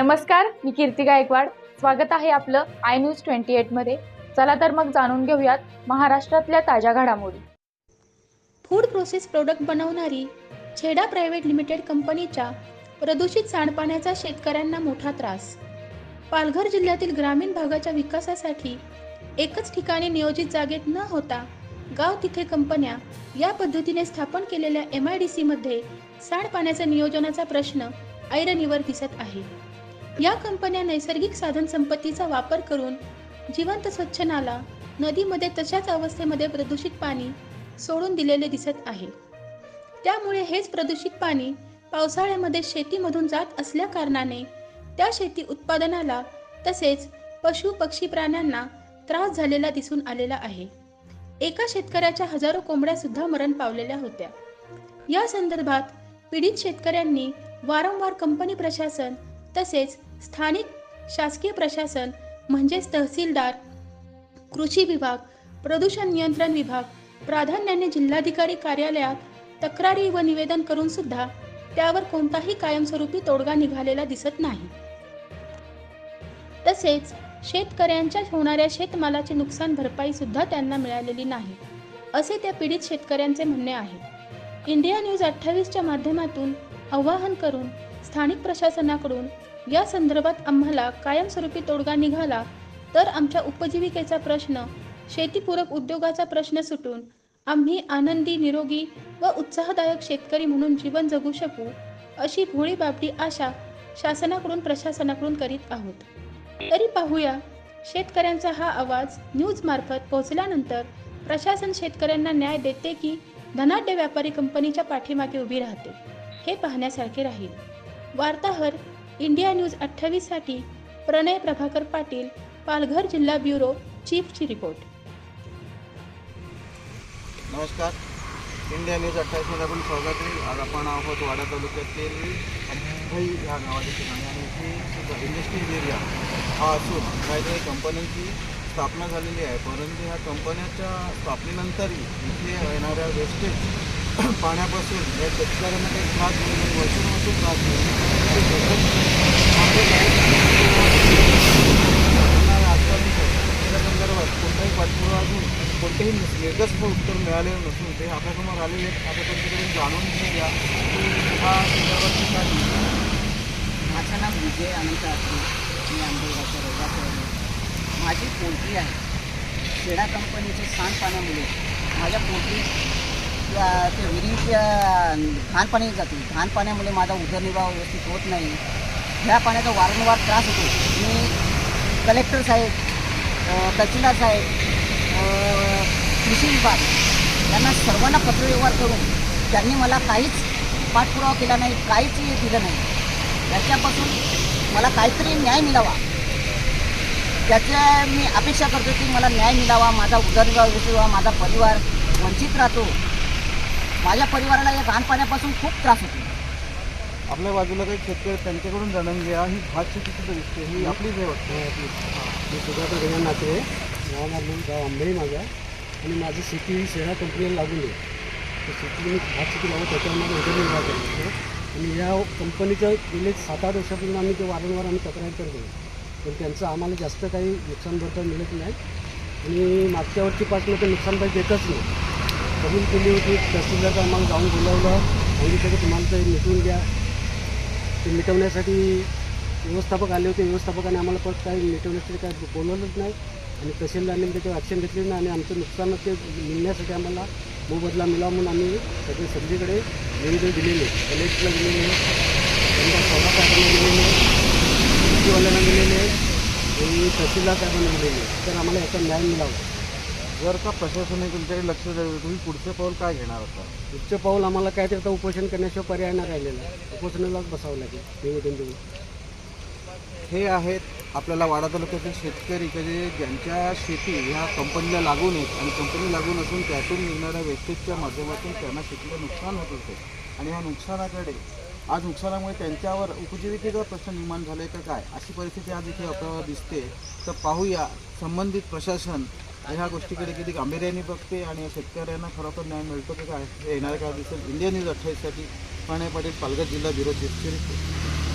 नमस्कार मी कीर्ती गायकवाड. स्वागत आहे आपलं आय न्यूज ट्वेंटी एटमध्ये चला तर मग जाणून घेऊयात महाराष्ट्रातल्या ताज्या घडामोडी. फूड प्रोसेस प्रोडक्ट बनवणारी छेडा प्रायव्हेट लिमिटेड कंपनीच्या प्रदूषित सांडपाण्याचा शेतकऱ्यांना मोठा त्रास. पालघर जिल्ह्यातील ग्रामीण भागाच्या विकासासाठी एकच ठिकाणी नियोजित जागेत न होता गाव तिथे कंपन्या या पद्धतीने स्थापन केलेल्या एम आय डी सीमध्ये सांडपाण्याच्या नियोजनाचा प्रश्न ऐरणीवर दिसत आहे. या कंपन्या नैसर्गिक साधन संपत्तीचा वापर करून जिवंत स्वच्छ नाला नदीमध्ये तशाच अवस्थेमध्ये प्रदूषित पाणी सोडून दिलेले दिसत आहे. त्यामुळे हेच प्रदूषित पाणी पावसाळ्यामध्ये शेतीमधून जात असल्या कारणाने त्या शेती उत्पादनाला तसेच पशु पक्षी प्राण्यांना त्रास झालेला दिसून आलेला आहे. एका शेतकऱ्याच्या हजारो कोंबड्या सुद्धा मरण पावलेल्या होत्या. या संदर्भात पीडित शेतकऱ्यांनी वारंवार कंपनी प्रशासन तसेच स्थानिक शासकीय प्रशासन म्हणजेच तहसीलदार कृषी विभाग प्रदूषण नियंत्रण विभाग प्राधान्याने जिल्हाधिकारी कार्यालयात तक्रारी व निवेदन करून सुद्धा त्यावर कोणताही कायमस्वरूपी तोडगा निघालेला दिसत नाही. तसेच शेतकऱ्यांच्या होणाऱ्या शेतमालाची नुकसान भरपाई सुद्धा त्यांना मिळालेली नाही असे त्या पीडित शेतकऱ्यांचे म्हणणे आहे. इंडिया न्यूज अठ्ठावीसच्या माध्यमातून आवाहन करून स्थानिक प्रशासनाकडून या संदर्भात आम्हाला कायमस्वरूपी तोडगा निघाला तर आमच्या उपजीविकेचा प्रश्न शेतीपूरक उद्योगाचा प्रश्न सुटून आम्ही आनंदी निरोगी व उत्साहदायक शेतकरी म्हणून जीवन जगू शकू अशी भोळी बाबडी आशा शासनाकडून प्रशासनाकडून करीत आहोत. तरी पाहूया शेतकऱ्यांचा हा आवाज न्यूज मार्फत पोहोचल्यानंतर प्रशासन शेतकऱ्यांना न्याय देते की धनाढ्य व्यापारी कंपनीच्या पाठीमागे उभी राहते हे पाहण्यासारखे राहील. वार्ताहर इंडिया न्यूज अठ्ठावीससाठी प्रणय प्रभाकर पाटील पालघर जिल्हा ब्युरो चीफची रिपोर्ट. नमस्कार. इंडिया न्यूज अठ्ठावीसमध्ये आपण स्वागत आहे. आज आपण आहोत वाडा तालुक्यातील अंबई ह्या गावाच्या ठिकाणी आणि इथे इंडस्ट्रियल एरिया हा असून काहीतरी कंपन्यांची स्थापना झालेली आहे. परंतु ह्या कंपन्याच्या स्थापनेनंतरही इथे येणाऱ्या वेस्टेज पाण्यापासून या शेतकऱ्यांना काही त्रास होऊ आजकाल संदर्भात कोणताही पाठपुरावा अजून कोणतेही निर्गस्प उत्तर मिळालेलं नसून ते आपल्यासमोर आलेले आहेत आता त्यांच्याकडून जाणून घेऊया हा संदर्भात काय माझं नाव विजय अनंत मी आंबेगावचा रहिवासी आहे. माझी पोल्ट्री आहे शेडा कंपनीचे सांडपाण्यामुळे. माझ्या पोल्ट्री ते विहिरीच्या घाण पाणी जाते. घाण पाण्यामुळे माझा उदरनिर्वाह व्यवस्थित होत नाही. ह्या पाण्याचा वारंवार त्रास होतो. मी कलेक्टर साहेब तहसीलदार साहेब कृषी विभाग यांना सर्वांना पत्रव्यवहार करून त्यांनी मला काहीच पाठपुरावा केला नाही काहीच दिलं नाही. याच्यापासून मला काहीतरी न्याय मिळावा. त्याच्या मी अपेक्षा करतो की मला न्याय मिळावा माझा उदरनिर्वाह व्यवस्थित व्हावा माझा परिवार वंचित राहतो. माझ्या परिवाराला या घाण पाण्यापासून खूप त्रास होतो. आपल्या बाजूला काही शेतकरी त्यांच्याकडून जाणून घ्या. ही भात शेती सुद्धा दिसते ही आपलीच आहे वाटतं मी सुधाकर गजान नात्रे गाव माझं गाव आंबेही माझा आणि माझी शेती ही शेळा कंपनीला लागून आहे. तर शेती मी भात शेती लावून त्याच्यावर माझा उदरनिर्वाह करतो आणि या कंपनीच्या गेले सात आठ वर्षापासून आम्ही ते वारंवार आम्ही तक्रार करतो पण त्यांचं आम्हाला जास्त काही नुकसान भरपाई मिळत नाही. आणि मागच्या वर्षीपासून ते नुकसान भरपाई देतच नाही. कबूल केली होती. तहसीलदारचं आम्हाला जाऊन बोलावलं. सांगितलं की तुम्हाला ते मिटवून घ्या ते मिटवण्यासाठी व्यवस्थापक आले होते. व्यवस्थापकाने आम्हाला परत काही मिटवण्यासाठी काय बोलवलंच नाही. आणि तहसीलदारने म्हणजे त्याच्यावर ॲक्शन घेतली नाही. आणि आमचं नुकसान ते मिळण्यासाठी आम्हाला मोबदला मिळावा म्हणून आम्ही सगळे सगळीकडे निवेदन दिलेले. कलेक्टरला दिलेले. त्यांच्या सौदा साहेबांना दिलेले कृषीवाल्यांना दिलेले. आणि तहसीलदार साहेबांना दिलेले. तर आम्हाला याचा न्याय मिळावा. जर का प्रशासनाने तुमच्याकडे लक्ष द्यावे तुम्ही पुढचं पाऊल काय घेणार होता उच्च पाऊल आम्हाला काय ते आता उपोषण करण्याशिवाय पर्याय नाही राहिलेला. उपोषणालाच बसावं लागेल निवेदन देऊन. हे आहेत आपल्याला वाडा तालुक्यातील शेतकरी की जे ज्यांच्या शेती ह्या कंपनीला लागून आहेत आणि कंपनी लागून असून त्यातून निघणाऱ्या वेस्टेजच्या माध्यमातून त्यांना शेतीला नुकसान होत होते. आणि ह्या नुकसानाकडे आज नुकसानामुळे त्यांच्यावर उपजीविकेचा प्रश्न निर्माण झाला आहे का काय? अशी परिस्थिती आज इथे आपल्याला दिसते. तर पाहूया संबंधित प्रशासन ह्या गोष्टीकडे किती गांभीर्याने बघते आणि शेतकऱ्यांना खरोखर न्याय मिळतो की काय? हे येणाऱ्या काळात दिसेल. इंडियन न्यूज अठ्ठावीससाठी प्रणय पाटील पालघर जिल्हा ब्युरो चीफ